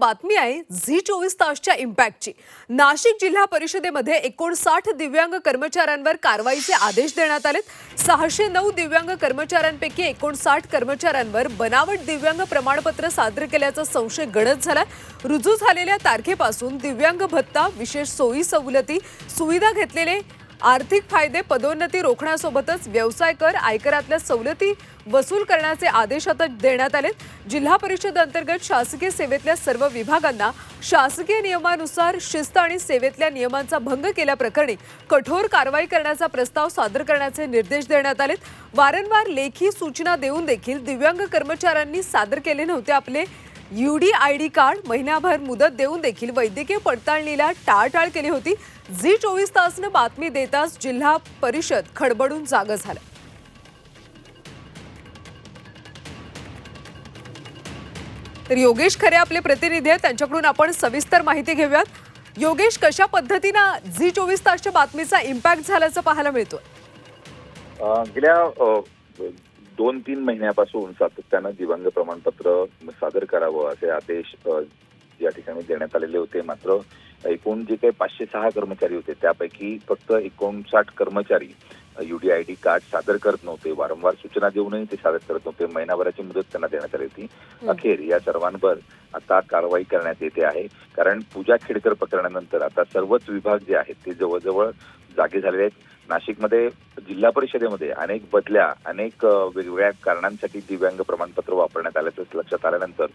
बातमी आहे झी चोवीस तासच्या इम्पॅक्टची. नाशिक जिल्हा परिषदेमध्ये एकोणसाठ दिव्यांग कर्मचाऱ्यांवर कारवाईचे आदेश देण्यात आलेत. सहाशे नऊ दिव्यांग कर्मचाऱ्यांपैकी एकोणसाठ कर्मचाऱ्यांवर बनावट दिव्यांग प्रमाणपत्र सादर केल्याचा संशय गडद झाला रुजू झालेल्या तारखेपासून दिव्यांग भत्ता विशेष सोयी सवलती सुविधा घेतलेले आर्थिक फायदे पदोन्नती रोखण्यासोबतच व्यवसाय कर आयकरातल्या सवलती वसूल करण्याचे आदेश आता देण्यात आलेत. जिल्हा परिषद अंतर्गत शासकीय सेवेतल्या सर्व विभागांना शासकीय नियमानुसार शिस्त आणि सेवेतल्या नियमांचा भंग केल्याप्रकरणी कठोर कारवाई करण्याचा प्रस्ताव सादर करण्याचे निर्देश देण्यात आलेत. वारंवार लेखी सूचना देऊन देखील दिव्यांग कर्मचाऱ्यांनी सादर केले नव्हते आपले युडी आय डी कार्ड महिनाभर मुदत देऊन देखील वैद्यकीय पडताळणीला टाळटाळ केली होती. झी चोवीस तासनं बातमी देताच जिल्हा परिषद खडबडून जागं झालं. तर योगेश खरे आपले प्रतिनिधी आहेत. त्यांच्याकडून आपण सविस्तर माहिती घेऊयात. योगेश कशा पद्धतीनं झी चोवीस तासच्या बातमीचा इम्पॅक्ट झाल्याचं पाहायला मिळतो गेल्या दोन तीन महिन्यापासून सातत्यानं दिव्यांग प्रमाणपत्र सादर करावं असे आदेश या ठिकाणी देण्यात आलेले होते. मात्र एकूण जे काही पाचशे सहा कर्मचारी होते त्यापैकी फक्त एकोणसाठ कर्मचारी युडीआयडी कार्ड सादर करत नव्हते. वारंवार सूचना देऊनही ते सादर करत नव्हते. महिनाभराची मुदत त्यांना देण्यात आली होती. अखेर या सर्वांवर आता कारवाई करण्यात येते आहे. कारण पूजा खेडकर प्रकरणानंतर आता सर्वच विभाग जे आहेत ते जवळजवळ जागे झालेले आहेत. नाशिकमध्ये जिल्हा परिषदेमध्ये अनेक बदल्या अनेक वेगवेगळ्या कारणांसाठी दिव्यांग प्रमाणपत्र वापरण्यात आल्याचं लक्षात आल्यानंतर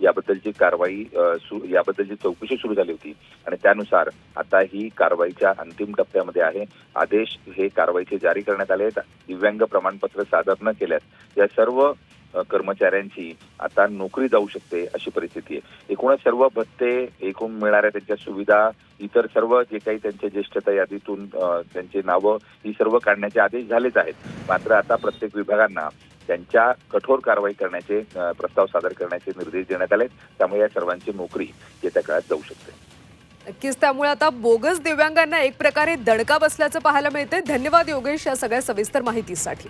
याबद्दलची कारवाई सु- याबद्दलची चौकशी सुरू झाली होती. आणि त्यानुसार आता ही कारवाईच्या अंतिम टप्प्यामध्ये आहे. आदेश हे कारवाईचे जारी करण्यात आले आहेत. दिव्यांग प्रमाणपत्र सादर न केल्यास या सर्व कर्मचाऱ्यांची आता नोकरी जाऊ शकते अशी परिस्थिती आहे. एकूणच सर्व भत्ते एकूण मिळणाऱ्या त्यांच्या सुविधा इतर सर्व जे काही त्यांच्या ज्येष्ठता यादीतून त्यांचे नावं ही सर्व काढण्याचे आदेश झालेच आहेत. मात्र आता प्रत्येक विभागांना त्यांच्या कठोर कारवाई करण्याचे प्रस्ताव सादर करण्याचे निर्देश देण्यात आले त्यामुळे या सर्वांची नोकरी येत्या काळात जाऊ शकते. नक्कीच त्यामुळे आता बोगस दिव्यांगांना एक प्रकारे दणका बसल्याचं पाहायला मिळतंय. धन्यवाद योगेश या सगळ्या सविस्तर माहितीसाठी.